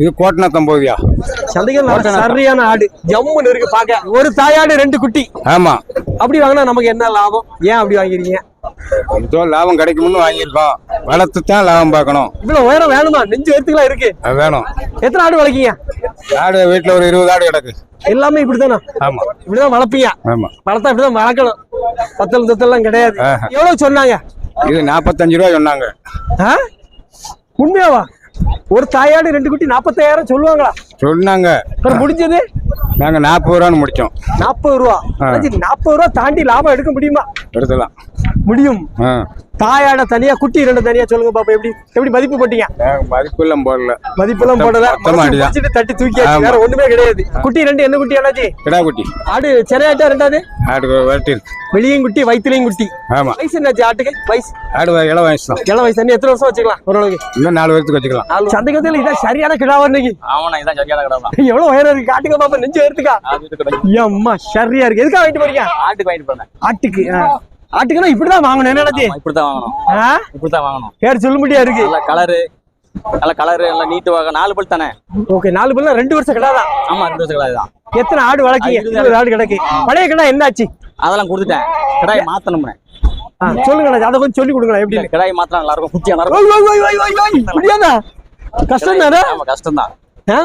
இது கோட்டனத்தம்போதியா சந்தைகள் நல்ல சரியான ஆடு. ஜம்முன்னு இருக்கு பாக்க. ஒரு தாயாடு ரெண்டு குட்டி. ஆமா. அப்படி வாங்கினா நமக்கு என்ன லாபம்? ஏன் அப்படி வாங்கிறீங்க ஏதோ லாபம் கிடைக்கும்னு வாங்கியிருக்கோம். வளர்த்து தான் லாபம் பார்க்கணும். இவ்வளவு உயரம் வேணுமா? நெஞ்சு எடுத்துக்கலாம் இருக்கு. வேணும். எத்தனை ஆடு வளர்க்கீங்க? ஆடு வீட்டுல ஒரு இருபது ஆடு கிடக்கு. எல்லாமே இப்படித்தானா ஆமா. இப்படிதான் வளர்ப்பீங்க. ஆமா. வளர்த்தா இப்படிதான் வளர்க்கணும். பத்தல் தொத்தல்லாம் கிடையாது. எவ்வளவு சொன்னாங்க? இது நாற்பத்தஞ்சு ரூபா சொன்னாங்க? உண்மையாவா? ஒரு தாயாடு ரெண்டு குட்டி நாற்பத்தாயிரம் சொல்லுவாங்களா? சொன்னாங்க. முடிஞ்சது? நாங்க நாற்பது ரூபான்னு முடிச்சோம். நாற்பது ரூபா. நாற்பது ரூபா தாண்டி லாபம் எடுக்க முடியுமா? எடுத்துலாம் முடியும். தாயாட தனியா குட்டி ரெண்டு தனியா சொல்லுங்க பாப்பா எப்படி எப்படி மதிப்பு போட்டீங்க? நாங்க மதிப்பெல்லாம் போடல. போடல. மனசு மாடிதான். பிடிச்சிட்டு தட்டி ஆமா. வேற ஒண்ணுமே கிடையாது. குட்டி ரெண்டு என்ன குட்டி அண்ணாச்சி? கிடா குட்டி. ஆடு சென்னையாட்டா ரெண்டாவது? ஆடு வெட்டி வெளியும் குட்டி வயிற்றுலையும் குட்டி. ஆமா. வயசு என்னாச்சு ஆட்டுக்கு? வயசு? ஆடு இள வயசு தான். இளம் வயசு எத்தனை வருஷம் வச்சுக்கலாம் ஓரளவுக்கு? இன்னும் நாலு வருஷத்துக்கு வச்சுக்கலாம். சந்தைக்கத்தில் இதான் சரியான கிடாவா இன்னைக்கு? ஆமாண்ணா இதான் சரியான கடை எவ்வளவு உயரம் இருக்கு காட்டுங்க பாப்பா நெஞ்சு எடுத்துக்கா அம்மா சரியா இருக்கு. எதுக்காக வாங்கிட்டு போறீங்க? ஆட்டுக்கு வாங்கிட்டு போனேன் ஆட்டுக்கு ஆ. ஆட்டுக்குன்னா இப்படிதான் வாங்கணும். என்ன நினைச்சி இப்படித்தான் வாங்கணும். ஆ? இப்படித்தான் வாங்கணும். பேர் சொல்ல முடியா இருக்கு நல்ல கலரு நல்ல கலரு நல்ல நீட்டு வாங்க நாலு பல் தானே? ஓகே நாலு பேர்ல ரெண்டு வருஷம் கிடாதான். ஆமா ரெண்டு வருஷம் கடை தான் எத்தனை ஆடு வளர்க்கீங்க இருபது ஆடு கிடக்கு. பழைய கிடா என்னாச்சு? அதெல்லாம் கொடுத்துட்டேன். கடாயை மாத்தணும்னே சொல்லுங்க அதை கொஞ்சம் சொல்லி கொடுங்களேன் எப்படி கடாயை மாத்தினா நல்லா இருக்கும். குட்டியா நல்லா. முடியாதா கஷ்டம் தானே இருக்கும் கஷ்டம் தான்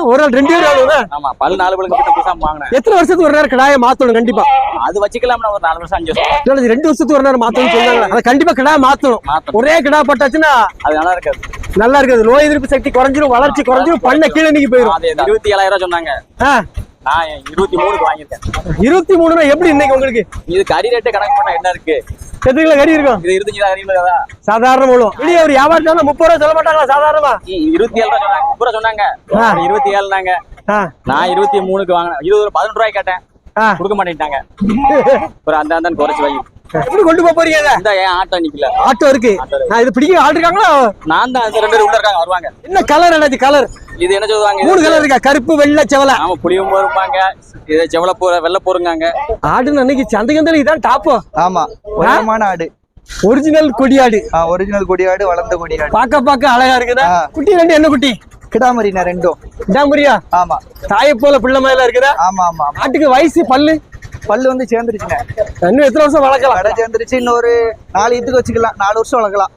ஒரு நாள் ரெண்டு பேரும் ஆகுதுண்ணா ஆமா பல் நாலு பல்லுக்கு கிட்ட பேசாம வாங்கினேன். எத்தனை வருஷத்துக்கு ஒரு நேரம் கிடாய மாத்தணும் கண்டிப்பா. அது வச்சுக்கலாம்னா ஒரு நாலு வருஷம் அஞ்சு வருஷம். இல்ல, ரெண்டு வருஷத்துக்கு ஒரு நேரம் மாத்தணும் சொன்னாங்க அதை கண்டிப்பா கிடா மாத்தணும். ஒரே கிடா பட்டாச்சுன்னா அது நல்லா இருக்காது. நல்லா இருக்குது. நோய் எதிர்ப்பு சக்தி குறைஞ்சிரும் வளர்ச்சி குறைஞ்சிரும் பண்ண கீழே நீக்கி போயிடும் அது இருபத்தி ஏழாயிரம் சொன்னாங்க. நான் இருபத்தி மூணுக்கு வாங்கியிருக்கேன். இருபத்தி மூணுனா எப்படி இன்னைக்கு உங்களுக்கு? இது கறி ரேட்டு கணக்கு பண்ணா என்ன இருக்கு? எத்தனை கிலோ கறி இருக்கும் இது இருபத்தஞ்சு கறி இல்லதா சாதாரண மூலம் வெளியே ஒரு வியாபாரத்தான முப்பது ரூபா சொல்ல மாட்டாங்களா சாதாரணமா? இருபத்தி ஏழு ரூபாய் சொன்னாங்க. முப்பது ரூபா சொன்னாங்க. இருபத்தி ஏழுனாங்க. ஆ, நான் இருபத்தி மூணுக்கு வாங்கினேன். இருபது பதினெட்டு ரூபாய் கேட்டேன். கொடுக்க மாட்டேன்ட்டாங்க. ஒரு அந்த அந்த குறைச்சு வாங்கி. எப்படி கொண்டு போக போறீங்க? இந்த ஏன் ஆட்டோ நிக்கல? ஆட்டோ இருக்கு. நான் இது பிடிக்க ஆள் இருக்காங்களா நான் தான் அந்த ரெண்டு பேரும் உள்ள இருக்காங்க வருவாங்க. என்ன கலர் என்னது கலர் இது என்ன சொல்லுவாங்க? மூணு கலர் இருக்கா? கருப்பு வெள்ளை செவலை? ஆமா புளியும் இருப்பாங்க இது செவல போற வெள்ள போருங்காங்க ஆடுன்னு அன்னைக்கு சந்தைக்கு இதான் டாப்போ ஆமா உயரமான ஆடு. ஒரிஜினல் கொடியாடு. ஒரிஜினல் கொடியாடு வளர்ந்த கொடியாடு. பார்க்க பார்க்க அழகா இருக்குதா. குட்டி ரெண்டு என்ன குட்டி? கிடாமரினா ரெண்டும். இதாம்பரியா ஆமா. தாயை போல பிள்ளை மேல இருக்குதா? ஆமா ஆமா. ஆட்டுக்கு வயசு பல்லு? பல்லு வந்து சேர்ந்துருச்சுங்க. இன்னும் எத்தனை வருஷம் வளர்க்கலாம்? கடை சேர்ந்துருச்சு இன்னொரு நாலு ஈத்துக்கு வச்சுக்கலாம். நாலு வருஷம் வளர்க்கலாம்.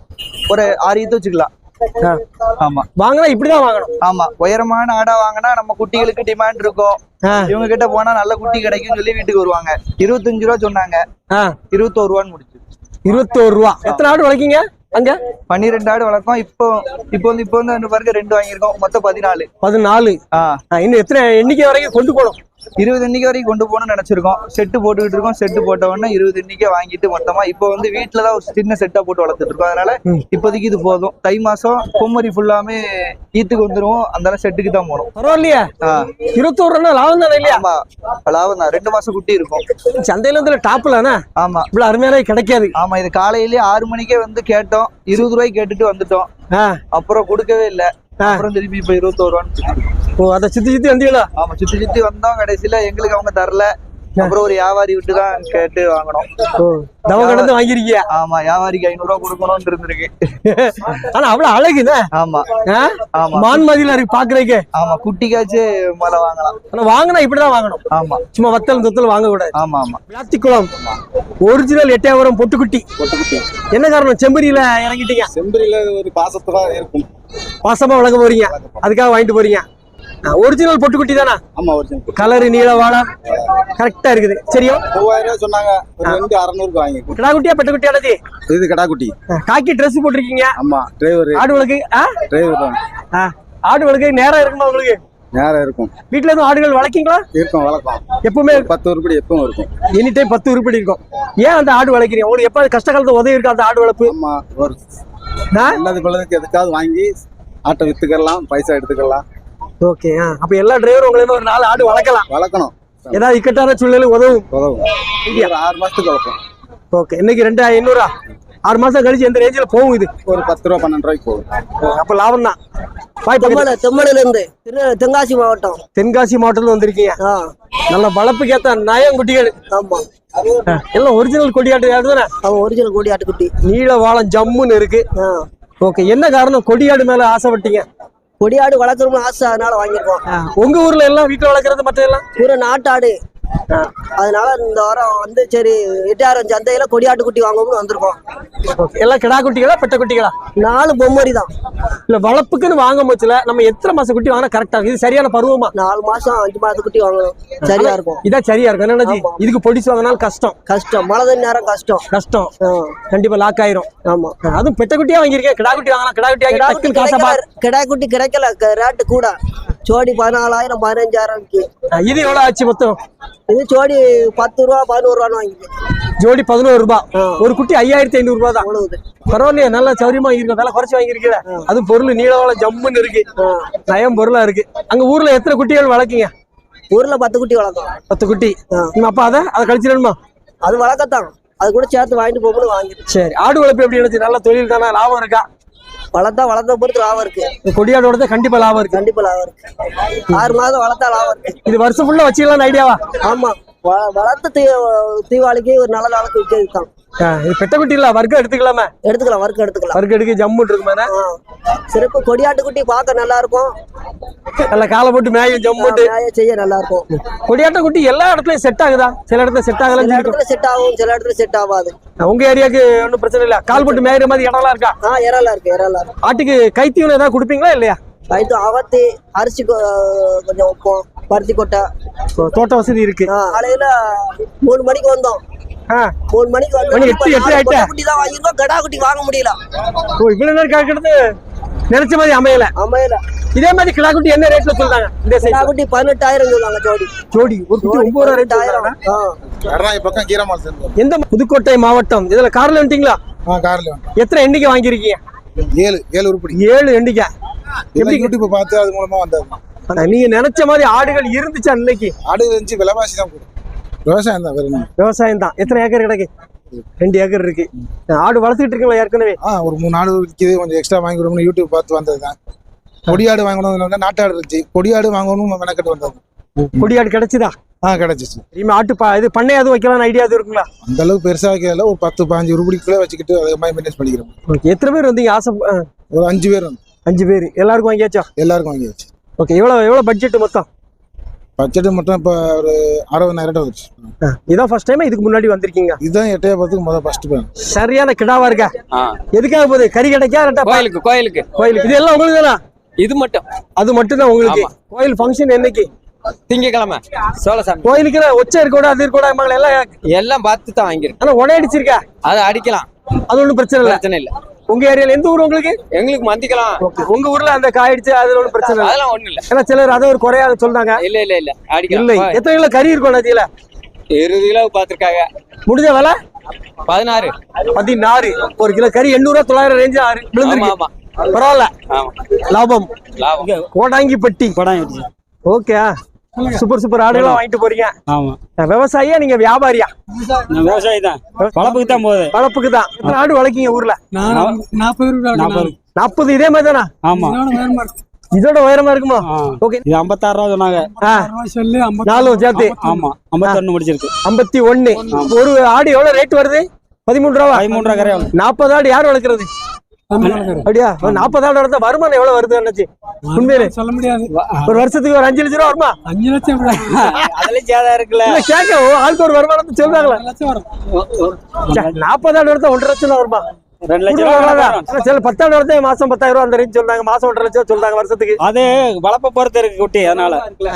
ஒரு ஆறு ஈத்து வச்சுக்கலாம். ஆமா. வாங்கினா இப்படிதான் வாங்கணும். ஆமா. உயரமான ஆடா வாங்கினா நம்ம குட்டிகளுக்கு டிமாண்ட் இருக்கும். இவங்க கிட்ட போனா நல்ல குட்டி கிடைக்கும்னு சொல்லி வீட்டுக்கு வருவாங்க. இருபத்தஞ்சு ரூபா சொன்னாங்க. இருபத்தோரு ரூபான்னு முடிச்சு. இருபத்தோரு ரூபா. எத்தனை ஆடு வளர்க்கீங்க அங்க? பன்னிரெண்டு ஆடு வளர்க்கோம் இப்போ இப்போ வந்து இப்போ வந்து பாருங்க ரெண்டு வாங்கியிருக்கோம். மொத்தம் பதினாலு. பதினாலு. இன்னும் எத்தனை எண்ணிக்கை வரைக்கும் கொண்டு போகணும். இருபது எண்ணிக்கை வரைக்கும் கொண்டு போகணும்னு நினைச்சிருக்கோம். செட்டு போட்டுக்கிட்டு இருக்கோம். செட்டு போட்ட உடனே இருபது எண்ணிக்கை வாங்கிட்டு மொத்தமா இப்போ வந்து வீட்டுல தான் ஒரு சின்ன செட்டா போட்டு வளர்த்துட்டு இருக்கோம். அதனால. இப்போதைக்கு இது போதும். தை மாசம் பொம்மரி ஃபுல்லாமே ஈத்துக்கு வந்துருவோம். அதனால செட்டுக்கு தான் போகணும். பரவாயில்லையா. இருபத்தோரு ரூபா லாபம் தானே இல்லையா? ஆமா. லாபம் தான். ரெண்டு மாசம் குட்டி இருக்கும். சந்தையில வந்து டாப்லண்ணா ஆமா. இவ்வளவு அருமையான கிடைக்காது. ஆமா இது காலையிலேயே ஆறு மணிக்கே வந்து கேட்டோம். இருபது ரூபாய்க்கு கேட்டுட்டு வந்துட்டோம். அப்புறம் கொடுக்கவே இல்லை. அப்புறம் திருப்பி இப்ப இருபத்தோரு ரூபான்னு ஓ அதை சுத்தி சுத்தி வந்தீங்களா? ஆமா சுத்தி சுத்தி வந்தோம் கடைசியில. எங்களுக்கு அவங்க தரல. அப்புறம் ஒரு வியாபாரி விட்டு தான் கேட்டு வாங்கினோம். ஓ தவ கடந்து வாங்கிருக்கியா ஆமா வியாபாரிக்கு ஐநூறு ரூபா கொடுக்கணும்னு இருந்திருக்கு. ஆனா அவ்வளவு அழகுதா ஆமா? ஆமா. மான் மாதிரில இருக்கு பாக்குறதுக்கு. ஆமா குட்டிக்காச்சு மலை வாங்கலாம். ஆனா வாங்கினா இப்படிதான் வாங்கணும். ஆமா. சும்மா வத்தல் தொத்தல் வாங்க கூடாது ஆமா ஆமா. விளாத்திக்குளம். ஒரிஜினல் எட்டயபுரம் பொட்டுக்குட்டி. என்ன காரணம்? செம்பரியில இறங்கிட்டீங்க. செம்பரியில ஒரு பாசத்தா இருக்கும். பாசமா வளர்க்க போறீங்க. அதுக்காக வாங்கிட்டு போறீங்க. ஒரிஜினல் பொட்டுக்குட்டி தானா? ஆமா ஒரிஜினல் கலரு நீள வாழம் கரெக்டா இருக்குது. சரியா மூவாயிரம் ரூபாய் சொன்னாங்க. ரெண்டு அறநூறுக்கு வாங்கிருக்கோம் கிடா குட்டியா பெட்ட குட்டியானது இது கடா குட்டி காக்கி ட்ரெஸ் போட்டிருக்கீங்க. ஆமா டிரைவர் ஆடு வளர்க்கு ஆ? டிரைவர் தான். ஆ. ஆடு வளர்க்க நேரம் இருக்குமா உங்களுக்கு? நேரம் இருக்கும். வீட்டுல எதுவும் ஆடுகள் வளர்க்கீங்களா? இருக்கும் வளர்க்கலாம். எப்பவுமே பத்து உருப்படி எப்பவும் இருக்கும். எனி டைம் பத்து உருப்படி இருக்கும். ஏன் அந்த ஆடு வளர்க்குறீங்க? உங்களுக்கு எப்ப கஷ்ட காலத்துல உதவி இருக்கா அந்த ஆடு வளர்ப்பு? ஆமா? நல்லது பிள்ளைக்கு எதுக்காவது வாங்கி ஆட்டை வித்துக்கலாம் பைசா எடுத்துக்கலாம். ஓகே. அப்ப எல்லா டிரைவரும் உங்களுக்கு ஒரு நாலு ஆடு வளர்க்கலாம். வளர்க்கணும். ஏதாவது இக்கட்டான சூழ்நிலை உதவும். உதவும். ஆறு மாசத்துக்கு வளர்ப்போம் ஓகே இன்னைக்கு ரெண்டு எண்ணூறா ஆறு மாசம் கழிச்சு எந்த ரேஞ்சில் போகும் இது? ஒரு பத்து ரூபா பன்னெண்டு ரூபாய்க்கு போகும். அப்ப லாபம் தான். வாய்ப்பு தெம்மல தெம்மலில இருந்து தென்காசி மாவட்டம். தென்காசி மாவட்டத்துல வந்திருக்கீங்க. நல்ல வளர்ப்புக்கு ஏத்த நயம் குட்டிகள் ஆமா எல்லாம் ஒரிஜினல் கொடியாட்டு ஆடு தானே? அவன் ஒரிஜினல் கோடி ஆட்டுக்குட்டி நீள வாழம் ஜம்முன்னு இருக்கு. ஓகே என்ன காரணம்? கொடியாடு மேல ஆசைப்பட்டீங்க? கொடியாடு வளர்க்கணும்னு ஆசை அதனால வாங்கியிருக்கோம். உங்க ஊர்ல எல்லாம் வீட்டுல வளர்க்கறது மற்ற எல்லாம்? பூரா நாட்டாடு. அதனால இந்த வாரம் வந்து சரி எட்டாயிரம் சந்தையில கொடியாட்டு குட்டி வாங்கணும்னு வந்திருக்கோம். எல்லாம் கிடா குட்டிகளா பெட்ட குட்டிகளா? நாலு பொம்மரி தான். இல்ல வளர்ப்புக்குன்னு வாங்க போச்சுல நம்ம எத்தனை மாசம் குட்டி வாங்கினா கரெக்டா இது சரியான பருவமா? நாலு மாசம் அஞ்சு மாசத்து குட்டி வாங்கணும். சரியா இருக்கும். இதான் சரியா இருக்கும். என்னஜி இதுக்கு பொடிச்சு வாங்கினாலும் கஷ்டம். கஷ்டம். மழை தண்ணி நேரம் கஷ்டம். கஷ்டம். கண்டிப்பா லாக் ஆயிரும். ஆமா. அதுவும் பெட்ட குட்டியா வாங்கியிருக்கேன். கிடா குட்டி வாங்கலாம் கிடா குட்டி காசை கிடா குட்டி கிடைக்கல. ரேட்டு கூட. ஜோடி பதினாலாயிரம் பதினஞ்சாயிரம் இது எவ்வளவு ஆச்சு மொத்தம்? இது ஜோடி பத்து ரூபா பதினோரு ரூபான்னு வாங்கிக்கு ஜோடி பதினோரு ரூபாய் ஒரு குட்டி ஐயாயிரத்தி ஐநூறு ரூபாய் தான் பரவாயில்லையே நல்லா சௌரியமா இருக்கு. விலை குறைச்சு வாங்கியிருக்கீங்க அது பொருள் நீளவாள ஜம்முன்னு இருக்கு. நயம் பொருளா இருக்கு. அங்க ஊர்ல எத்தனை குட்டிகள் வளர்க்கீங்க? ஊர்ல பத்து குட்டி வளர்க்கும் பத்து குட்டி. அப்பா அதை? அதை கழிச்சிடணுமா? அது வளர்க்கத்தான். அது கூட சேர்த்து வாங்கிட்டு போகணும்னு வாங்கிட்டு சரி. ஆடு வளர்ப்பு எப்படி இருந்துச்சு? நல்ல தொழில் தானே? லாபம் இருக்கா? வளர்த்தா வளர்த்த பொறுத்து லாபம் இருக்கு. இந்த கொடியாடு வளர்த்தா கண்டிப்பா லாபம் இருக்கு. கண்டிப்பா லாபம் இருக்கு. ஆறு மாதம் வளர்த்தா லாபம் இருக்கு. இது வருஷம் ஃபுல்லா வச்சுக்கலாம் ஐடியாவா ஆமா. வளர்த்த தீ தீபாவளிக்கு ஒரு நல்ல நாளுக்கு விற்கிறது தான் இது பெட்ட குட்டி இல்ல வர்க்கம் எடுத்துக்கலாமே. எடுத்துக்கலாம் வறுக்க எடுத்துக்கலாம். வர்க்கம் எடுக்க ஜம்முன்னு இருக்குமாண்ணே ஆ. சிறப்பு கொடியாட்டு குட்டி பார்க்க நல்லா இருக்கும் நல்ல காலை போட்டு மேயும் ஜம்முட்டு நியாயம் செய்ய நல்லா இருக்கும் கொடியாட்ட குட்டி எல்லா இடத்துலயும் செட் ஆகுதா? சில இடத்துல செட் சில ஆகலன்னு இருக்கும் இடத்துல செட் ஆகும் சில இடத்துல செட் ஆகாது. உங்க ஏரியாக்கு ஒன்றும் பிரச்சனை இல்ல. கால் போட்டு மேயிற மாதிரி இடம்லாம் இருக்கா? ஆ இறலா இருக்கு இறலா இருக்கு. ஆட்டுக்கு கைத்தீவனம் ஏதாவது கொடுப்பீங்களா இல்லையா? ரைட்டு அவத்தி அரிசி கொஞ்சம் வைப்போம் பருத்தி கொட்டை. தோட்ட வசதி இருக்கு. காலையில மூணு மணிக்கு வந்தோம். மூணு மணிக்கு மணி எட்டு, எட்டு ஆயிட்டா? குட்டி தான் கடா குட்டி வாங்க முடியல. ஓ இவ்வளவு நேரம் கேட்கறது நினைச்ச மாதிரி அமையல. அமையல. இதே மாதிரி கிடா குட்டி என்ன ரேட்ல சொல்றாங்க? இந்த கடா சைஸ் குட்டி பதினெட்டாயிரம் சொல்லுவாங்க ஜோடி. ஜோடி ஒரு குட்டி ஒன்பது. கர்நாடக பக்கம் கீரமால் சேர்ந்தோம் எந்த புதுக்கோட்டை மாவட்டம்? இதுல கார்ல வந்துட்டீங்களா? கார்ல எத்தனை எண்ணிக்கை வாங்கியிருக்கீங்க? ஏழு ஏழு உருப்படி. ஏழு எண்ணிக்கை. எப்படி? யூடியூப் பார்த்து அது மூலமா வந்தது. ஆனா, நீங்க நினைச்ச மாதிரி ஆடுகள் இருந்துச்சா இன்னைக்கு? ஆடு இருந்துச்சு விலைவாசி தான் கூடும். விவசாயம் தான் வேற விவசாயம் தான். எத்தனை ஏக்கர் கிடக்கு? ரெண்டு ஏக்கர் இருக்கு. ஆடு வளர்த்துக்கிட்டு இருக்கீங்களா ஏற்கனவே? ஆ ஒரு மூணு ஆடு விற்கிது கொஞ்சம் எக்ஸ்ட்ரா வாங்கி கொடுக்கணும் யூடியூப் பார்த்து வந்தது தான். கொடியாடு வாங்கணும் நாட்டாடு இருந்துச்சு. கொடியாடு வாங்கணும் மெனக்கட்டு வந்தது. கொடியாடு கிடைச்சுதா? ஆ கிடைச்சிச்சு. இனிமே ஆட்டு பா இது பண்ணை எதுவும் வைக்கலாம்னு ஐடியா எதுவும் இருக்குங்களா? அந்த அளவுக்கு பெருசா வைக்கிறதுல ஒரு பத்து பாஞ்சு உருப்படிக்குள்ளே வச்சுக்கிட்டு அதே மாதிரி மேனேஜ் பண்ணிக்கிறோம். எத்தனை பேர் வந்தீங்க? ஆசை ஒரு அஞ்சு பேர் அஞ்சு பேர். எல்லாருக்கும் வாங்கியாச்சா? எல்லாருக்கும் வாங்கியாச்சு. ஓகே எவ்வளோ எவ்வளோ பட்ஜெட் மொத்தம்? பட்ஜெட் மட்டும் இப்போ ஒரு அறுபதாயிரம் வந்துச்சு இதான் ஃபர்ஸ்ட் டைம் இதுக்கு முன்னாடி வந்திருக்கீங்க? இதுதான் எட்டையா பார்த்துக்கு முதல் ஃபர்ஸ்ட் பேர் சரியான கிடாவா இருக்கா? எதுக்காக போகுது? கறி கிடைக்கா கோயிலுக்கு கோயிலுக்கு. கோயிலுக்கு. இது எல்லாம் உங்களுக்கு தானா? இது மட்டும். அது மட்டும் தான் உங்களுக்கு. கோயில் ஃபங்க்ஷன் என்னைக்கு? திங்கக்கிழமை. சோழசாமி. கோயிலுக்கு ஒச்ச இருக்கக்கூடாது அது மகள் எல்லாம் எல்லாம் பார்த்து தான் வாங்கியிருக்கோம். ஆனா உடனே அடிச்சிருக்கா? அதை அடிக்கலாம். அது ஒன்றும் பிரச்சனை இல்லை. பிரச்சனை இல்லை. உங்க ஏரியால எந்த ஊர் உங்களுக்கு? எங்களுக்கு மந்திக்கலாம். உங்க ஊர்ல அந்த காயிடுச்சு அதுல ஒன்றும் பிரச்சனை அதெல்லாம் ஒண்ணும் இல்ல. ஏன்னா சிலர் அதை ஒரு குறையாத சொல்றாங்க. இல்ல இல்ல இல்ல. இல்லை. எத்தனை கிலோ கறி இருக்கும் நதியில? இருபது கிலோ பாத்திருக்காங்க முடிஞ்ச விலை? பதினாறு. பதினாறு. ஒரு கிலோ கறி எண்ணூறு ரூபா தொள்ளாயிரம் ரேஞ்சு ஆமா விழுந்துருக்கு. ஆமா பரவாயில்ல. ஆமா. லாபம். லாபம். கோடாங்கி பட்டி ஓகே. சூப்பர் சூப்பர் ஆடுகளாம் வாங்கிட்டு போறீங்க. ஆமா. விவசாயியா நீங்க வியாபாரியா? நான் விவசாயி தான். வளர்ப்புக்கு தான் போகுது. வளர்ப்புக்கு தான். எத்தனை ஆடு வளர்க்கீங்க ஊர்ல? நாற்பது நாற்பது இதே மாதிரி தானா? ஆமா. இதோட உயரமா இருக்குமா. ஓகே. இது ஐம்பத்தாறு ரூபா சொன்னாங்க. ஆ. நாலும் சேர்த்து. ஆமா. ஐம்பத்தொன்னு முடிச்சிருக்கு. ஐம்பத்தி ஒண்ணு ஒரு ஆடு எவ்வளவு ரேட் வருது? பதிமூணு ரூபா பதிமூன்று ரூபா கரையா நாற்பது ஆடு யார் வளர்க்கறது? அப்படியா? ஒரு நாற்பது ஆடு வளர்த்தா வருமானம் எவ்வளவு வருது அண்ணாச்சி? உண்மையிலே. சொல்ல முடியாது. ஒரு வருஷத்துக்கு ஒரு அஞ்சு லட்சம் ரூபா வருமா? அஞ்சு லட்சம் விட அதுல சேதம் இருக்குல்ல. கேட்க ஓ, ஆளுக்கு ஒரு வருமானத்தை சொல்றாங்களா? லட்சம் வரும். நாற்பது ஆடு வளர்த்தா ஒன்றரை லட்சம் வருமா? ரெண்டு லட்சம் கூட ரூபா வராதா? மாசம் பத்தாயிரம் ரூபா அந்த ரேஞ்ச் சொல்றாங்க. மாசம் ஒன்றரை லட்சம் சொல்றாங்க வருஷத்துக்கு. அது வளர்ப்ப பொறுத்து இருக்கு குட்டி அதனால.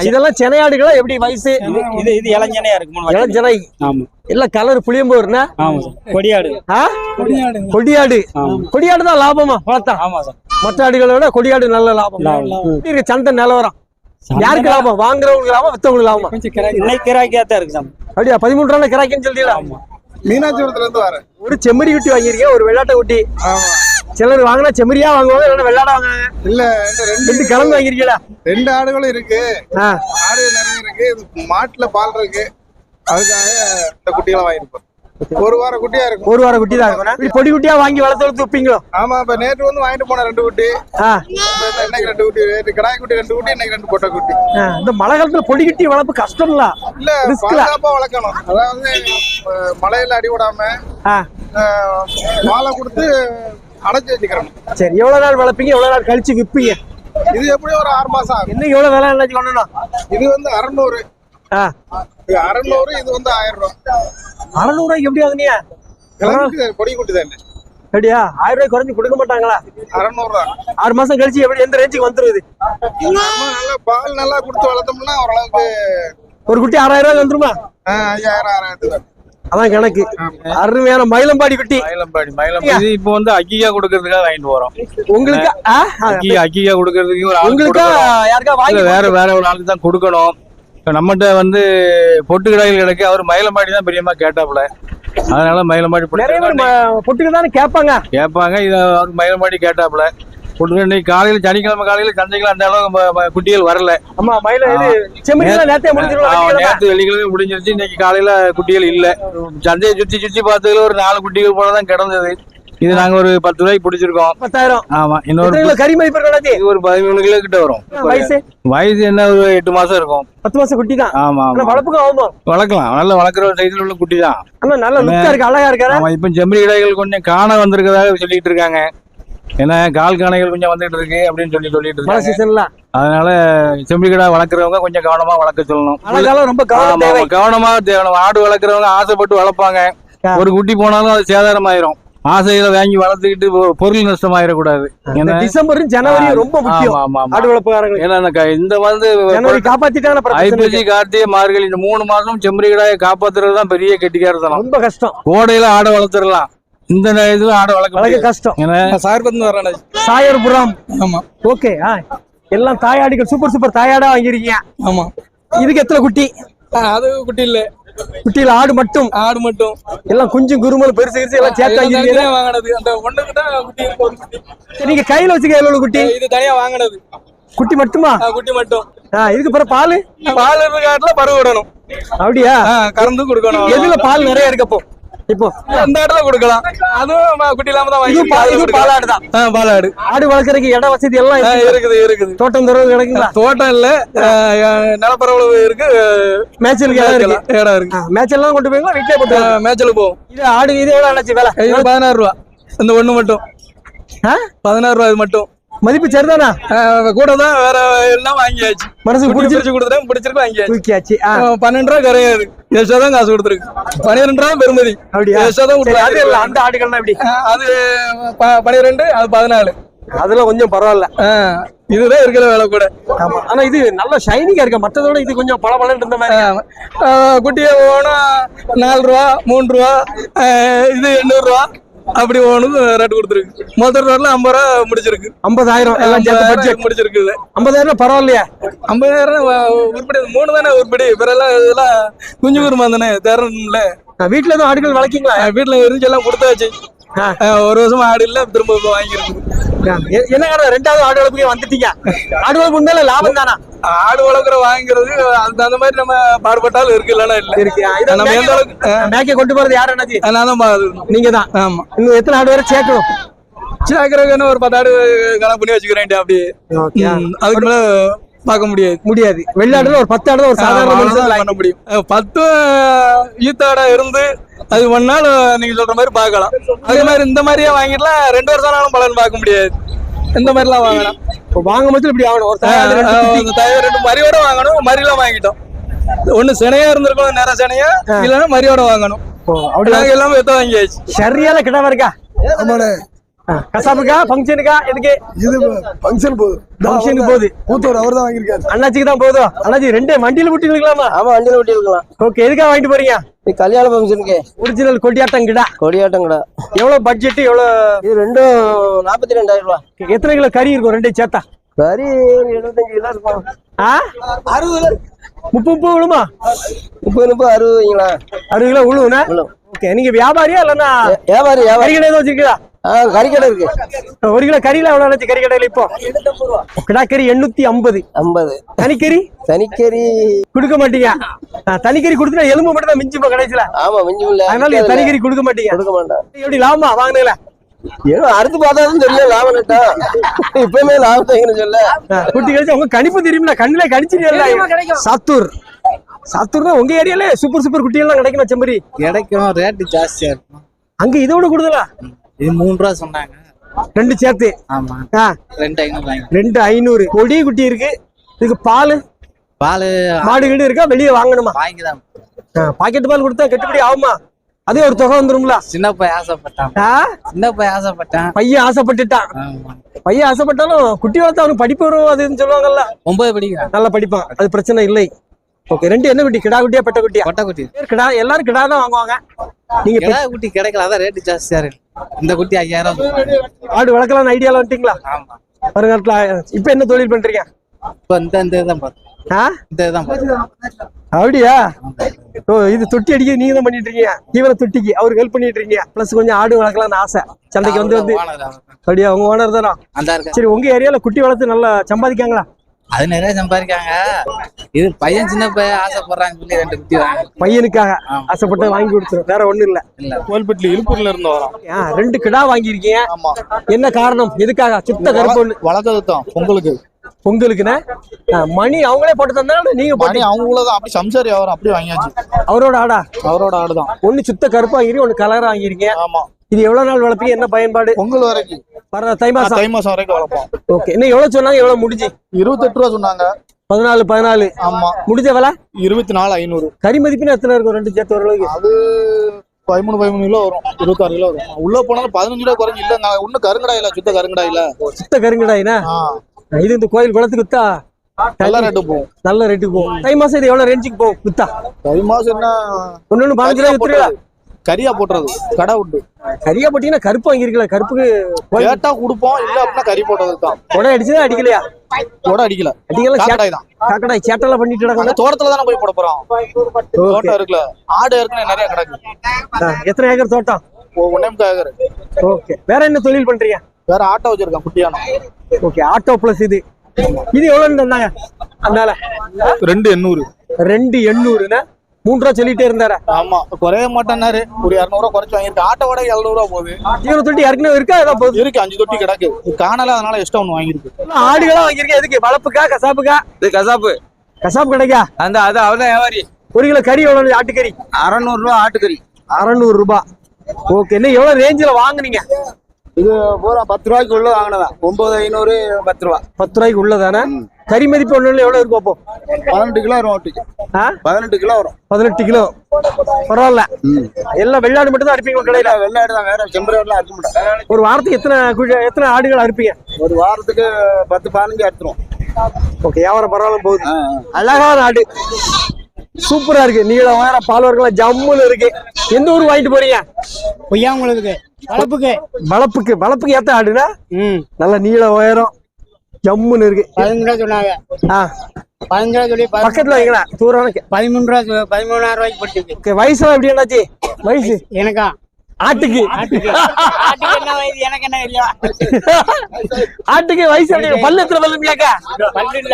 இதெல்லாம் சென்னையாடுகளா எப்படி வயசு? இது இது இளஞ்சனையா இருக்கு. இளஞ்சனை ஆமா. எல்லாம் கலர் புளியம்போர்னா? ஆமா கொடியாடு. ஆ? கொடியாடு கொடியாடு. ஆமா. தான் லாபமா? வளர்த்தா? ஆமா சார். மற்ற ஆடுகளை விட கொடியாடு நல்ல லாபம். சந்தை நிலவரம். யாருக்கு லாபம்? வாங்குறவங்களுக்கு லாபம் வித்தவங்களுக்கு லாபமா? இன்னைக்கு கிராக்கியா தான் இருக்கு சார் அப்படியா? பதிமூணு ரூபா கிராக்கின்னு சொல்றீங்களா? மீனாட்சிபுரத்துல இருந்து வரேன். ஒரு செம்மறி குட்டி வாங்கியிருக்கேன் ஒரு வெள்ளாட்டை குட்டி. ஆமா. சிலர் வாங்கினா செம்மறியா வாங்குவாங்க இல்லைன்னா வெள்ளாட வாங்குவாங்க இல்ல ரெண்டு ரெண்டு கலந்து வாங்கியிருக்கீங்களா? ரெண்டு ஆடுகளும் இருக்கு. ஆ. ஆடு நிறைய இருக்கு. இது மாட்டுல பால் இருக்கு. அதுக்காக இந்த குட்டிகளை வாங்கிருப்போம் ஒரு வாரம் குட்டியா இருக்கும். ஒரு வாரம் குட்டி தான் இருக்கும். பொடி குட்டியா வாங்கி வளர்த்து வைப்பீங்களோ? ஆமா இப்ப நேற்று வந்து வாங்கிட்டு போன ரெண்டு குட்டி. இன்னைக்கு ரெண்டு குட்டி நேற்று கிடாய் குட்டி ரெண்டு குட்டி இன்னைக்கு ரெண்டு பொட்டை குட்டி. இந்த மழை காலத்துல பொடி குட்டி வளர்ப்பு கஷ்டம்ல. இல்ல. பாதுகாப்பா வளர்க்கணும். அதாவது மழையில அடி விடாம பாலை கொடுத்து அடைச்சு வச்சுக்கிறணும். சரி எவ்வளவு நாள் வளர்ப்பீங்க? எவ்வளவு நாள் கழிச்சு விப்பீங்க? இது எப்படியும் ஒரு ஆறு மாசம் ஆகும். இன்னைக்கு எவ்வளவு விலை கொண்டணும் இது வந்து அறநூறு. அறநூறு இது வந்து ஆயிரம் ரூபாய். அறநூறுவாய்க்கு எப்படி வாங்குனீங்க கிழங்குக்கு பொடி குட்டி தானே அப்படியா? ஆயிரம் ரூபாய் குறைஞ்சு கொடுக்க மாட்டாங்களா? அறநூறு தான் ஆறு மாசம் கழிச்சு எப்படி எந்த ரேஞ்சுக்கு வந்துருது? நல்லா பால் நல்லா கொடுத்து வளர்த்தோம்னா ஓரளவுக்கு ஒரு குட்டி ஆறாயிரம் ரூபாய் வந்துருமா? ஆ, ஐயாயிரம் ஆறாயிரத்துக்கு வரும். அதான் கணக்கு. அருமையான மயிலம்பாடி குட்டி. மயிலம்பாடி மயிலம்பாடி. இப்போ வந்து அக்கியா கொடுக்கறதுக்காக வாங்கிட்டு போறோம் உங்களுக்கு அக்கியா அக்கியா கொடுக்கறதுக்கு ஒரு உங்களுக்கா. யாருக்கா வேற வேற ஒரு ஆளுக்கு தான் கொடுக்கணும். இப்ப நம்மகிட்ட வந்து பொட்டு கடைகள் கிடைக்கு. அவர் மயிலம்பாடி தான் பெரியமா கேட்டாப்புல. அதனால மயிலம்பாடி நிறைய பேர் பொட்டுக்கு தானே கேட்பாங்க. கேட்பாங்க. இதை அவர் மயிலம்பாடி கேட்டாப்புல. பொட்டு இன்னைக்கு காலையில சனிக்கிழமை காலையில சந்தைகள் அந்த அளவுக்கு குட்டிகள் வரல. ஆமா மயில நேத்து வெள்ளிக்கிழமை முடிஞ்சிருச்சு. இன்னைக்கு காலையில குட்டிகள் இல்ல. சந்தையை சுத்தி சுத்தி பார்த்ததுல ஒரு நாலு குட்டிகள் போலதான் கிடந்தது. இது நாங்க ஒரு பத்து ரூபாய்க்கு பிடிச்சிருக்கோம். பத்தாயிரம். ஆமா இன்னொரு கறி மதிப்பு இது ஒரு பதிமூணு கிலோ கிட்ட வரும். வயசு? வயசு என்ன ஒரு எட்டு மாசம் இருக்கும். பத்து மாசம் குட்டி தான். ஆமா வளர்ப்புக்கும் ஆகுமா? வளர்க்கலாம். நல்ல வளர்க்குற ஒரு சைஸ்ல உள்ள குட்டி தான். ஆனா நல்ல லுக்கா இருக்கு அழகா இருக்காரு ஆமா இப்ப செம்மறி கடைகள் கொஞ்சம் காண வந்திருக்கதாக சொல்லிட்டு இருக்காங்க. ஏன்னா கால் காணைகள் கொஞ்சம் வந்துட்டு இருக்கு அப்படின்னு சொல்லி சொல்லிட்டு இருக்காங்க. சீசன்ல அதனால செம்மறி கடை வளர்க்குறவங்க கொஞ்சம் கவனமா வளர்க்க சொல்லணும். ரொம்ப கவனம் தேவை. ஆடு வளர்க்குறவங்க ஆசைப்பட்டு வளர்ப்பாங்க. ஒரு குட்டி போனாலும் அது சேதாரமாயிரும். ஆசையில வாங்கி வளர்த்துக்கிட்டு பொருள் நஷ்டமாயிடக்கூடாது. இந்த ஏன்னா டிசம்பரும் ஜனவரியும் ரொம்ப ஏன்னா இந்த வந்து ஜனவரி இல்லை. கார்த்திகை மார்கழி இந்த மூணு மாசம் செம்மறி கடாயை காப்பாத்துறது தான் பெரிய கெட்டிக்காரத்தனம் ரொம்ப கஷ்டம். கோடையில ஆடை வளர்த்துடலாம். இந்த இதுல ஆடை வளர்க்க. கஷ்டம். வர்றேன் சாயர்புரம். ஆமா. ஓகே எல்லாம் தாயாடிகள் சூப்பர் சூப்பர் தாயாடா வாங்கிருக்கீங்க ஆமா. இதுக்கு எத்தனை குட்டி? அது குட்டி இல்ல. குட்டியில ஆடு மட்டும். ஆடு மட்டும். எல்லாம் குஞ்சும் குருமல் பெருசு பெருசு எல்லாம் சேர்த்து வாங்கிருக்கீங்க வாங்கினது. அந்த ஒண்ணுக்கு தான் குட்டி. நீங்க கையில வச்சுக்க எவ்வளவு குட்டி? இது தனியா வாங்கினது. குட்டி மட்டுமா? குட்டி மட்டும். இதுக்கு பிறகு பால்? பால் காட்டுல பருவ விடணும். அப்படியா? கறந்து கொடுக்கணும். எதுல பால் நிறைய இருக்கு அப்போ? இப்போ அந்த இடத்துல கொடுக்கலாம். அதுவும் குட்டி இல்லாம தான் இதுவும் பாலாடு தான். பாலாடு. ஆடு வளர்க்கறதுக்கு இட வசதி எல்லாம். இருக்குது இருக்குது. தோட்டம் துறவு கிடைக்குங்களா? தோட்டம் இல்ல. நிலப்பரவளவு இருக்கு. மேய்ச்சலுக்கு இடம் இருக்கு. இடம் இருக்கு. மேய்ச்சல்லாம் கொண்டு போய்ங்களா வீட்லயே போட்டு ஆ, மேய்ச்சல் போகும் இது ஆடு இது எவ்வளவு ஆச்சு வேலை? பதினாறு ரூபா. இந்த ஒண்ணு மட்டும்? பதினாறு ரூபா இது மட்டும். மதிப்பு சரிதானா? கூட தான் வேற எல்லாம் வாங்கியாச்சு. மனசுக்கு பிடிச்சி பிடிச்சி பிடிச்சி கொடுத்துட்டேன் பிடிச்சிருக்கு வாங்கியாச்சு. தூக்கியாச்சு. பன்னெண்டு ரூபா கரையாது எக்ஸ்ட்ரா தான் காசு கொடுத்துருக்கு. பன்னிரெண்டு ரூபா பெருமதி அப்படியா? எக்ஸ்ட்ரா தான் இல்ல கொடுத்துருக்கு அந்த ஆடுகள்லாம் எப்படி? ஆ, அது பன்னிரெண்டு அது பதினாலு. அதெல்லாம் கொஞ்சம் பரவாயில்ல. இதுதான் இருக்கிற வேலை கூட. ஆமா. ஆனா இது நல்ல ஷைனிங்கா இருக்கு. மத்ததோட இது கொஞ்சம் பல இருந்த மாதிரி. குட்டியை போனா நாலு ரூபா மூணு ரூபா இது எண்ணூறு ரூபா. அப்படி ஒன்று ரேட் கொடுத்துருக்கு. மொத்தம் ரோட்ல ஐம்பது ரூபா முடிச்சிருக்கு. ஐம்பதாயிரம் எல்லாம் சேர்த்து பட்ஜெட் முடிச்சிருக்குது. ஐம்பதாயிரம் பரவாயில்லையா. ஐம்பதாயிரம் உருப்படி மூணு தானே உருப்படி. பிறெல்லாம் இதெல்லாம் குஞ்சு குருமா தானே தரணும்ல. வீட்டுல எதுவும் ஆடுகள் வளர்க்கீங்களா? வீட்டுல இருந்துச்சு எல்லாம் கொடுத்தாச்சு. ஒரு வருஷம் ஆடு இல்ல திரும்ப எ- என்ன ரெண்டாவது ஆடு வளர்ப்புக்கே வந்துட்டீங்க. ஆடு வளர்ப்பு உண்மையில லாபம் தானா? ஆடு வளர்க்குற வாங்கிக்கிறது அது தகுந்த மாதிரி நம்ம பாடுபட்டாலும் இருக்கு இல்லைன்னா இல்ல. இருக்கு. நம்ம எந்த அளவுக்கு மேய்க்க கொண்டு போறது யார் அண்ணாச்சி? நான் தான் நீங்க தான். ஆமா. இன்னும் எத்தனை ஆடு வரை சேர்க்கணும்? சேர்க்கறதுக்கு ஒரு பத்து ஆடு கணக்கு பண்ணி வச்சுக்கிறேன் அப்படியே. ம், அதுக்கு மேல பார்க்க முடியாது. முடியாது. வெள்ளாடுல ஒரு பத்து ஆடு ஒரு சாதாரண மனுஷன் பண்ண முடியும். பத்து ஈத்தாடா இருந்து அது ஒன்னால நீங்க சொல்ற மாதிரி பார்க்கலாம். அதே மாதிரி இந்த மாதிரியே வாங்கிட்டுலாம் ரெண்டு வருஷம் ஆனாலும் பலன் பார்க்க முடியாது. இந்த மாதிரிலாம் வாங்கலாம். இப்போ வாங்கும் போது இப்படி ஆகணும். ஒரு தாயாடு ரெண்டு குட்டி. மரியோட வாங்கணும். மரியெல்லாம் வாங்கிட்டோம். ஒண்ணு சினையா இருந்திருக்கணும் நேர சினையா. இல்லைன்னா மரியோட வாங்கணும். அப்படி நாங்க எல்லாமே எத்த வாங்கியாச்சு. சரியான கிடவா இருக்கா? ஆமாண்ணே. கசாப்புக்கா ஃபங்க்ஷனுக்கா எதுக்கு? இது ஃபங்க்ஷன் போகுது ஃபங்க்ஷனுக்கு போகுது மூத்தவர் அவர் தான் வாங்கியிருக்காரு. அண்ணாச்சிக்கு தான் போதும். அண்ணாச்சி ரெண்டு வண்டியில கூட்டி இருக்கலாமா ஆமா வண்டியில இருக்கலாம் ஓகே எதுக்காக வாங்கிட்டு போறீங்க? கல்யாண ஃபங்க்ஷனுக்கு ஒரிஜினல் கொடியாட்டம் கிடா கொடியாட்டம் கடை எவ்வளவு பட்ஜெட் எவ்வளவு இது ரெண்டும் நாற்பத்தி ரெண்டாயிரம் ரூபா எத்தனை கிலோ கறி இருக்கும் ரெண்டு சேர்த்தா? கறி எழுபத்தஞ்சு கிலோ இருக்கும். ஆ? அறுபது முப்பது முப்பது விழுமா? முப்பது முப்பது அறுபது வைங்களா அறுபது கிலோ விழுவுண்ணா. ஓகே நீங்க வியாபாரியா இல்லைன்னா வியாபாரி வியாபாரி. கறி கடை எதுவும் வச்சிருக்கீங்களா? ஆ கறிக்கடை இருக்கு. ஒரு கிலோ கறியில எவ்வளவு ஆச்சு கறி கடையில இப்போ? கிடாக்கறி எண்ணூத்தி ஐம்பது. ஐம்பது. தனிக்கறி? தனிக்கறி. கொடுக்க மாட்டீங்க. தனிக்கறி கொடுத்துட்டா எலும்பு மட்டும் தான் மிஞ்சுப்போம் கடைசியில. ஆமா மிஞ்சி இல்ல. அதனால தனிக்கறி கொடுக்க மாட்டீங்க. கொடுக்க மாட்டேன். எப்படி லாபமா வாங்கினீங்களா? ஏதோ அறுத்து பார்த்தா தான் தெரியும் லாபம் நட்டா இப்பவுமே சொல்ல. குட்டி கழிச்சு உங்க கணிப்பு தெரியுமில கண்ணுல கணிச்சிட்டு சாத்தூர். சாத்தூர்னா உங்க ஏரியால சூப்பர் சூப்பர் குட்டி எல்லாம் கிடைக்குமா செம்பரி? கிடைக்கும் ரேட்டு ஜாஸ்தியா இருக்கும். அங்க இதோட கூடுதலா? இது மூணு ரூபா சொன்னாங்க. ரெண்டு சேர்த்து? ஆமா. ரெண்டு ஐநூறு ரெண்டு ஐநூறு. கொடி குட்டி இருக்கு. இதுக்கு பால்? பால் மாடு கீடு இருக்கா? வெளியே வாங்கணுமா? வாங்கி தான் பாக்கெட் பால் கொடுத்தா கட்டுப்படி ஆகுமா? அதே ஒரு தொகை வந்துரும்ல. சின்ன பையன் ஆசைப்பட்டான்? சின்ன பையன் ஆசைப்பட்டான். பையன் ஆசைப்பட்டுட்டான். பையன் ஆசைப்பட்டாலும் குட்டி வளர்த்தா அவனுக்கு படிப்பு வரும் அதுன்னு சொல்லுவாங்கல்ல. ஒன்பது படிக்கிறான். நல்லா படிப்பான். அது பிரச்சனை இல்லை. ஓகே ரெண்டு என்ன குட்டி? கிடா குட்டியா பெட்ட குட்டியா? கொட்டை. குட்டி கிடா எல்லாரும் கிடா தான் வாங்குவாங்க. நீங்க கிடா குட்டி கிடைக்கல அதான் ரேட்டு ஜாஸ்தியா இருக்கு. இந்த குட்டி ஐயாயிரம். ஆடு வளர்க்கலாம்னு ஐடியால வந்துட்டீங்களா? ஆமா. வருங்காலத்துல இப்ப என்ன தொழில் பண்றீங்க? இப்ப இந்த இந்த இதுதான் பார்த்தோம் ஆ? இந்த பார்த்தோம் அப்படியா? ஓ இது தொட்டி அடிக்க நீங்க தான் பண்ணிட்டு இருக்கீங்க. தீவிர தொட்டிக்கு அவருக்கு ஹெல்ப் பண்ணிட்டு இருக்கீங்க. பிளஸ் கொஞ்சம் ஆடு வளர்க்கலாம்னு ஆசை. சந்தைக்கு வந்து வந்து. அப்படியா உங்க ஓனர் தானா? சரி உங்க ஏரியால குட்டி வளர்த்து நல்லா சம்பாதிக்காங்களா? அது நிறைய சம்பாதிக்காங்க. இது பையன் சின்ன பையன் ஆசைப்படுறான்னு சொல்லி ரெண்டு குட்டி வாங்கி. பையனுக்காக ஆசைப்பட்டு வாங்கி கொடுத்துரும். வேற ஒண்ணும் இல்ல. இல்ல. கோல்பட்டில இழுப்பூர்ல இருந்து வரோம் ரெண்டு கிடா வாங்கியிருக்கீங்க. ஆமா. என்ன காரணம்? எதுக்காக? சுத்த கருப்பு ஒண்ணு. வளர்க்கறது தான் பொங்கலுக்கு. பொங்கலுக்குண்ணே ஆ, மணி அவங்களே போட்டு தந்தாங்க நீங்க போட்டு மணி அவங்களதான். அப்படி சம்சாரி வியாபாரம் அப்படி வாங்கியாச்சு. அவரோட ஆடா? அவரோட ஆடுதான். ஒண்ணு சுத்த கருப்பு வாங்கிருக்கீங்க ஒண்ணு கலர் வாங்கிருக்கீங்க ஆமா. இது எவ்வளவு நாள் வளர்ப்பீங்க என்ன பயன்பாடு? பொங்கல் வரைக்கும். வர தை மாசம். தை மாசம் வரைக்கும் வளர்ப்போம். ஓகே. இன்னும் எவ்வளவு சொன்னாங்க? எவ்வளவு முடிஞ்சு? இருபத்தெட்டு ரூபா சொன்னாங்க. பதினாலு பதினாலு. ஆமா. முடிஞ்ச விலை? இருபத்தி நாலு ஐநூறு. கறி மதிப்புன்னு எத்தனை இருக்கும்? ரெண்டு சேர்த்து ஓரளவுக்கு அது பதிமூணு பதிமூணு கிலோ வரும். இருபத்தாறு கிலோ வரும். உள்ள போனாலும் பதினஞ்சு ரூபா குறைஞ்சு இல்ல நான் இன்னும் கருங்கடா இல்ல சுத்த கருங்கடா இல்ல சுத்த கருங்கடாயினா? இது இந்த கோயில் குளத்துக்கு வித்தா? நல்ல ரேட்டு போகும். நல்ல ரேட்டுக்கு போகும். தை மாசம் இது எவ்வளவு ரேஞ்சுக்கு போகும்? வித்தா? தை மாசம் என்ன? ஒன்னு பதினஞ்சு ரூபாய் வித்துருவா கரியா போட்டுறது கடை விட்டு கறியா போட்டீங்கன்னா கருப்பு வாங்கிருக்கலாம் கருப்புக்கு கேட்டா கொடுப்போம் இல்ல அப்படின்னா கறி போட்டது தான் கொடை அடிச்சதா அடிக்கலையா? கூட அடிக்கல. அடிக்கலாம் காக்கடாய் தான். காக்கடாய் சேட்டெல்லாம் பண்ணிட்டு கிடக்கும் தோட்டத்துல தானே போய் போட போறோம். தோட்டம் இருக்குல்ல ஆடு ஏற்கனவே நிறைய கிடக்கு. எத்தனை ஏக்கர் தோட்டம்? ஒன்னே ஏக்கர். ஓகே. வேற என்ன தொழில் பண்றீங்க? வேற ஆட்டோ வச்சிருக்கேன் குட்டியானம் ஓகே ஆட்டோ பிளஸ் இது. இது எவ்வளவு தந்தாங்க? அதனால ரெண்டு எண்ணூறு. ரெண்டு எண்ணூறுண்ணா மூணு ரூபா சொல்லிட்டே இருந்தாரா? ஆமா குறைய மாட்டேன்னாரு. ஒரு இரநூறுவா குறைச்சு வாங்கிருக்கு ஆட்டோ விட எழுநூறுவா போகுது. ஜீவன தொட்டி ஏற்கனவே இருக்கா? ஏதாவது போகுது. இருக்கு அஞ்சு தொட்டி கிடக்கு. காணல அதனால எக்ஸ்ட்ரா ஒன்று வாங்கியிருக்கு. ஆடுகளா வாங்கியிருக்கேன் எதுக்கு? வளர்ப்புக்கா கசாப்புக்கா? இது கசாப்பு. கசாப்பு கிடைக்கா? அந்த அது அவர்தான் வியாபாரி. ஒரு கிலோ கறி எவ்வளவு ஆட்டுக்கறி? அறநூறு ரூபா ஆட்டுக்கறி. அறநூறு ரூபாய் ஓகே என்ன எவ்வளவு ரேஞ்சில வாங்குனீங்க? இது பூரா பத்து ரூபாய்க்கு உள்ள வாங்கினதான் ஒன்பது ஐநூறு பத்து ரூபா. பத்து ரூபாய்க்கு உள்ளதானே? கறி மதிப்பு ஒண்ணு எவ்வளவு இருக்கும் அப்போ பதினெட்டு கிலோ வரும் ஆட்டுக்கு. ஆ? பதினெட்டு கிலோ வரும். பதினெட்டு கிலோ. பரவாயில்ல. எல்லாம் வெள்ளாடு மட்டும் தான் அடிப்பீங்க உங்க கடையில? வெள்ளாடு தான் வேற செம்பரியாடுலாம் அறுக்க மாட்டோம். ஒரு வாரத்துக்கு எத்தனை குழி- எத்தனை ஆடுகள் அறுப்பீங்க? ஒரு வாரத்துக்கு பத்து பதினஞ்சு அறுத்துருவோம். ஓகே வியாபாரம் பரவாயில்ல போகுது. அழகான ஆடு. சூப்பரா இருக்கு. நீளம் உயரம் பால் வர்க்கலாம் ஜம்முன்னு இருக்கு. எந்த ஊர் வாங்கிட்டு போறீங்க? பொய்யாங்களுக்கு வளர்ப்புக்கு வளப்புக்கு வளப்புக்கு ஏத்த ஆடுனா? ம். நல்ல நீள உயரம். ஜம்முன்னு இருக்கு. பதினஞ்சு ரூபா சொன்னாங்க. ஆ. பதினஞ்சு ரூபா சொல்லி பக்கத்துல வைங்களா தூரம் பதிமூணு ரூபா பதிமூணாயிரம் ரூபாய்க்கு ஓகே வயசுலாம் எப்படி என்னாச்சு? வயசு? எனக்கா? ஆட்டுக்கு. ஆட்டுக்கு. வயசு? எப்படி? பல்லு எத்தனை பல்லு கேக்க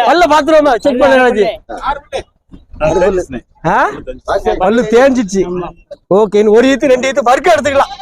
பல்லு பாத்துருவோமா? செக் பண்ண? பல்லு தேஞ்சிச்சு. ஓகே ஒரு ஈத்து ரெண்டு ஈத்து வர்க்க எடுத்துக்கலாம்.